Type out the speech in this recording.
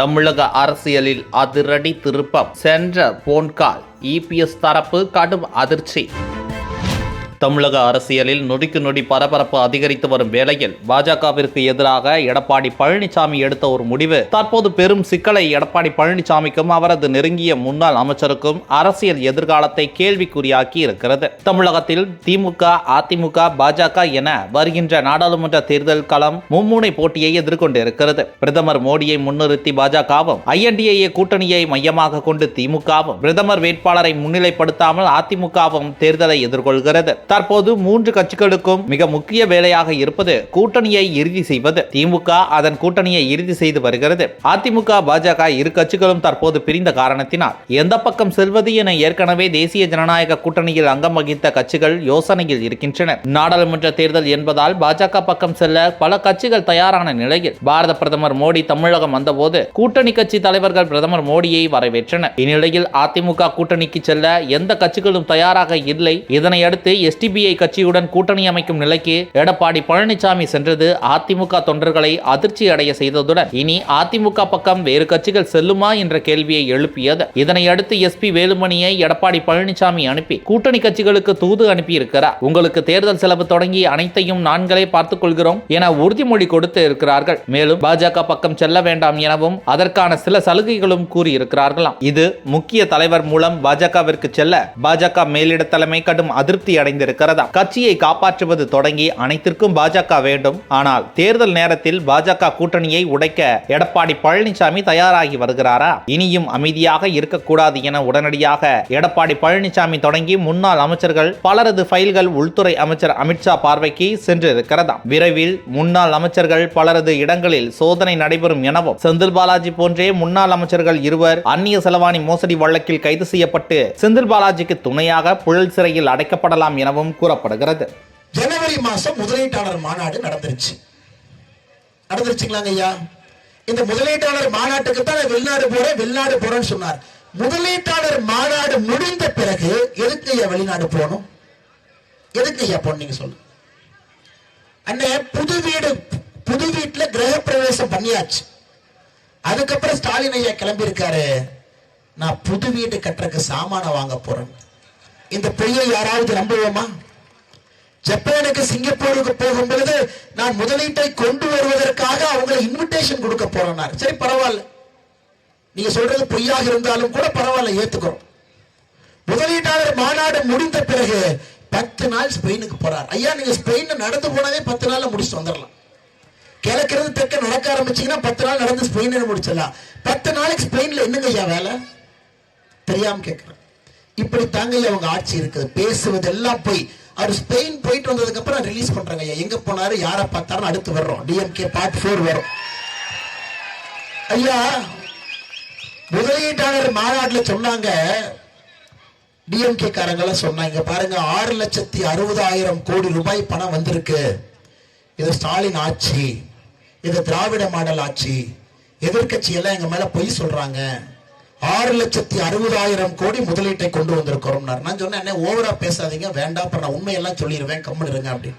தமிழக அரசியலில் அதிரடி திருப்பம் சென்ற போன்கால் இபிஎஸ் தரப்பு கடும் அதிர்ச்சி. தமிழக அரசியலில் நொடிக்கு நொடி பரபரப்பு அதிகரித்து வரும் வேளையில் பாஜகவிற்கு எதிராக எடப்பாடி பழனிசாமி எடுத்த ஒரு முடிவு. தற்போது பெரும் சிக்கலை எடப்பாடி பழனிசாமிக்கும் அவரது நெருங்கிய முன்னாள் அமைச்சருக்கும் அரசியல் எதிர்காலத்தை கேள்விக்குறியாக்கி இருக்கிறது. தமிழகத்தில் திமுக அதிமுக பாஜக என வருகின்ற நாடாளுமன்ற தேர்தல் களம் மும்முனை போட்டியை எதிர்கொண்டிருக்கிறது. பிரதமர் மோடியை முன்னிறுத்தி பாஜகவும் ஐஎன்டிஏ கூட்டணியை மையமாக கொண்டு திமுகவும் பிரதமர் வேட்பாளரை முன்னிலைப்படுத்தாமல் அதிமுகவும் தேர்தலை எதிர்கொள்கிறது. தற்போது மூன்று கட்சிகளுக்கும் மிக முக்கிய வேலையாக இருப்பது கூட்டணியை இறுதி செய்வது. திமுக அதன் கூட்டணியை இறுதி செய்து வருகிறது. அதிமுக பாஜக இரு கட்சிகளும் தற்போது பிரிந்த காரணத்தினால் எந்த பக்கம் செல்வது என ஏற்கனவே தேசிய ஜனநாயக கூட்டணியில் அங்கம் வகித்த கட்சிகள் யோசனையில் இருக்கின்றன. நாடாளுமன்ற தேர்தல் என்பதால் பாஜக பக்கம் செல்ல பல கட்சிகள் தயாரான நிலையில் பாரத பிரதமர் மோடி தமிழகம் வந்தபோது கூட்டணி கட்சி தலைவர்கள் பிரதமர் மோடியை வரவேற்றனர். இந்நிலையில் அதிமுக கூட்டணிக்கு செல்ல எந்த கட்சிகளும் தயாராக இல்லை. இதனையடுத்து எஸ்டிபிஐ கட்சியுடன் கூட்டணி அமைக்கும் நிலைக்கு எடப்பாடி பழனிசாமி சென்றது அதிமுக தொண்டர்களை அதிர்ச்சி அடைய செய்ததுடன் இனி அதிமுக பக்கம் வேறு கட்சிகள் செல்லுமா என்ற கேள்வியை எழுப்பியது. இதனையடுத்து எஸ்பி வேலுமணியை எடப்பாடி பழனிசாமி அனுப்பி கூட்டணி கட்சிகளுக்கு தூது அனுப்பி இருக்கிறார் உங்களுக்கு தேர்தல் செலவு தொடங்கி அனைத்தையும் நான்களே பார்த்துக் கொள்கிறோம் என உறுதிமொழி கொடுத்து இருக்கிறார்கள். மேலும் பாஜக பக்கம் செல்ல வேண்டாம் எனவும் அதற்கான சில சலுகைகளும் கூறியிருக்கிறார்களாம். இது முக்கிய தலைவர் மூலம் பாஜகவிற்கு செல்ல பாஜக மேலிட தலைமை கடும் அதிருப்தி அடைந்திருக்கிறது. இருக்கிறதா கட்சியை காப்பாற்றுவது தொடங்கி அனைத்திற்கும் பாஜக வேண்டும். ஆனால் தேர்தல் நேரத்தில் பாஜக கூட்டணியை உடைக்க எடப்பாடி பழனிசாமி தயாராகி வருகிறாரா? இனியும் அமைதியாக இருக்கக்கூடாது என உடனடியாக எடப்பாடி பழனிசாமி தொடங்கி முன்னாள் அமைச்சர்கள் பலரது ஃபைல்கள் உள்துறை அமைச்சர் அமித்ஷா பார்வைக்கு சென்றிருக்கிறதாம் விரைவில் முன்னாள் அமைச்சர்கள் பலரது இடங்களில் சோதனை நடைபெறும் எனவும் செந்தில் பாலாஜி போன்றே முன்னாள் அமைச்சர்கள் இருவர் அந்நிய செலவாணி மோசடி வழக்கில் கைது செய்யப்பட்டு செந்தில் பாலாஜிக்கு துணையாக புழல் சிறையில் அடைக்கப்படலாம் எனவும் கூறப்படுகிறது. ஜனவரி மாசம் முதலீட்டாளர் மாநாடு நடந்துருச்சு. நடந்துருச்சுங்களாங்க ஐயா? இந்த முதலீட்டாளர் மாநாட்டுக்கு தான் வெளிநாடு போறேன் வெளிநாடு போறேன்னு சொன்னார். முதலீட்டாளர் மாநாடு முடிந்த பிறகு எதுக்கு ஐயா வெளிநாடு போகணும்? எதுக்கு ஐயா போகணும் நீங்க சொல்லுங்க. அண்ணே புது வீடு புது வீட்டுல கிரக பிரவேசம் பண்ணியாச்சு. அதுக்கப்புறம் ஸ்டாலின் ஐயா கிளம்பி இருக்காரு நான் புது வீடு கட்டுறதுக்கு சாமான வாங்க போறேன். இந்த பொய்யை யாராவது நம்புவோமா? ஜப்பானுக்கு சிங்கப்பூருக்கு போகும் பொழுது நான் முதலீட்டை கொண்டு வருவதற்காக அவங்களை இன்விடேஷன் கொடுக்க போறேன் சரி பரவாயில்ல. நீங்க சொல்றது பொய்யாக இருந்தாலும் கூட பரவாயில்ல ஏத்துக்கிறோம். முதலீட்டாளர் மாநாடு முடிந்த பிறகு பத்து நாள் ஸ்பெயினுக்கு போறார். ஐயா நீங்க ஸ்பெயின் நடந்து போனதே பத்து நாள்ல முடிச்சுட்டு வந்துடலாம். கிழக்கிறது தெற்க நடக்க ஆரம்பிச்சீங்கன்னா பத்து நாள் நடந்து ஸ்பெயின் முடிச்சிடலாம். பத்து நாளைக்கு ஸ்பெயின்ல என்னங்க ஐயா வேலை? தெரியாம கேட்கிறேன் இப்படி தாங்க அவங்க ஆட்சி இருக்குது. பேசுவதெல்லாம் போய். அவர் ஸ்பெயின் போயிட்டு வந்ததுக்கு அப்புறம் ரிலீஸ் பண்றாங்க ஐயா. எங்க போனாரு யாரை பார்த்தாலும் அடுத்து வர்றோம். டிஎம்கே பார்ட் ஃபோர் வரும். ஐயா முதலீட்டாளர் மாநாட்டில் சொன்னாங்க. டிஎம்கே காரங்க சொன்னாங்க. பாருங்க ஆறு லட்சத்தி அறுபதாயிரம் கோடி ரூபாய் பணம் வந்திருக்கு. இது ஸ்டாலின் ஆட்சி. இது திராவிட மாடல் ஆட்சி. எதிர்கட்சி எல்லாம் எங்க மேல பொய் சொல்றாங்க. ஆறு லட்சத்தி அறுபதாயிரம் கோடி முதலீட்டை கொண்டு வந்திருக்கிறோம் நான் சொன்னேன் என்ன ஓவரா பேசாதீங்க வேண்டாம் அப்புறம் நான் உண்மையெல்லாம் சொல்லிடுவேன் கம்முன்னு இருங்க அப்படின்னு.